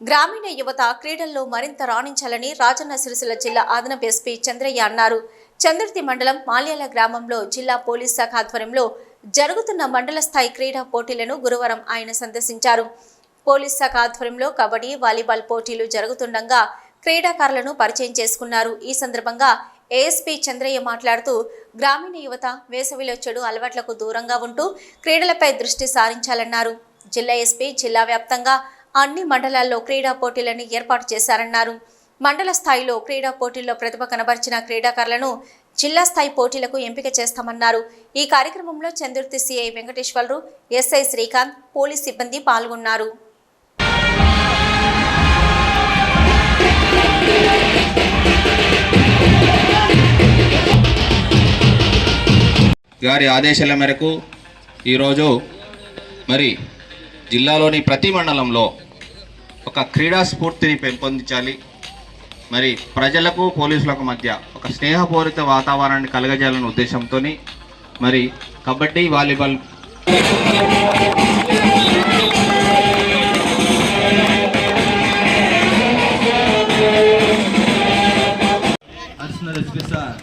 గ్రామీణ యువత క్రీడల్లో మరింత రాణించాలని రాజన్న సిరిసిల్ల జిల్లా అదనపు ఎస్పీ చంద్రయ్య అన్నారు. చంద్రతి మండలం మాల్యాల గ్రామంలో జిల్లా పోలీస్ శాఖ ఆధ్వర్యంలో జరుగుతున్న మండల స్థాయి క్రీడా పోటీలను గురువారం ఆయన సందర్శించారు. పోలీస్ శాఖ ఆధ్వర్యంలో కబడ్డీ వాలీబాల్ పోటీలు జరుగుతుండగా క్రీడాకారులను పరిచయం చేసుకున్నారు. ఈ సందర్భంగా ఏఎస్పీ చంద్రయ్య మాట్లాడుతూ గ్రామీణ యువత వేసవిలో చెడు అలవాట్లకు దూరంగా ఉంటూ క్రీడలపై దృష్టి సారించాలన్నారు. జిల్లా ఎస్పీ జిల్లా వ్యాప్తంగా అన్ని మండలాల్లో క్రీడా పోటీలను ఏర్పాటు చేశారన్నారు. మండల స్థాయిలో క్రీడా పోటీల్లో ప్రతిభ కనబరిచిన క్రీడాకారులను జిల్లా స్థాయి పోటీలకు ఎంపిక చేస్తామన్నారు. ఈ కార్యక్రమంలో Chandurthi CI Venkateswara Rao SI Srikanth police సిబ్బంది పాల్గొన్నారు. గారి ఆదేశాల మేరకు ఈరోజు మరి జిల్లాలోని ప్రతి మండలంలో ఒక క్రీడా స్ఫూర్తిని పెంపొందించాలి. మరి ప్రజలకు పోలీసులకు మధ్య ఒక స్నేహపూరిత వాతావరణాన్ని కలగజేయాలనే ఉద్దేశంతో మరి కబడ్డీ వాలీబాల్ ఎస్పీ సార్.